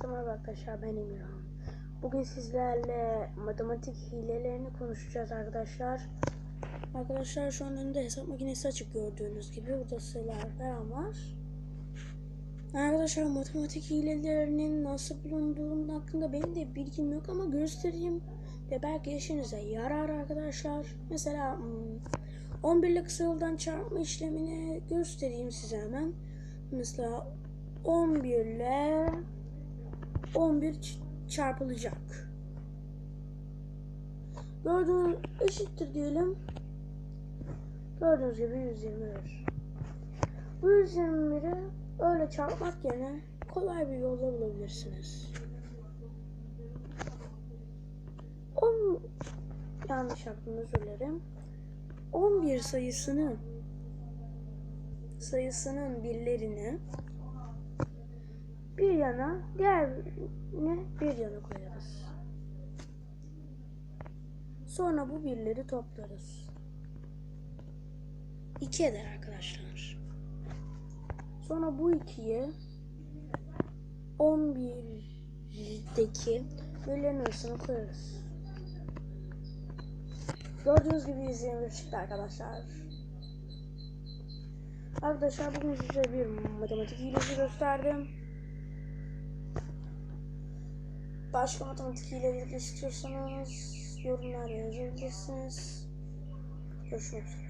Herkese merhaba arkadaşlar ben Emirhan. Bugün sizlerle matematik hilelerini konuşacağız arkadaşlar. Arkadaşlar şu an önünde hesap makinesi açık gördüğünüz gibi. Burada sayılar falan var. Arkadaşlar matematik hilelerinin nasıl bulunduğunun hakkında benim de bilgim yok ama göstereyim. Ve belki işinize yarar arkadaşlar. Mesela hmm, 11 ile kısa yoldan çarpma işlemini göstereyim size hemen. Mesela 11 ile 11 ç- çarpılacak. Gördüğünüz eşittir diyelim. Gördüğünüz gibi 121. Bu 121'i öyle çarpmak yerine kolay bir yolla bulabilirsiniz. 10 yanlış yaptım özür dilerim. 11 sayısının sayısının birlerini bir yana diğerini bir yana koyarız. Sonra bu birleri toplarız. 2 eder arkadaşlar. Sonra bu ikiyi 11'deki birlerin arasına koyarız. Gördüğünüz gibi 121 çıktı arkadaşlar. Arkadaşlar bugün size bir matematik hilesi gösterdim. Başka matematik hileleri istiyorsanız yorumlarda yazabilirsiniz. Görüşmek üzere.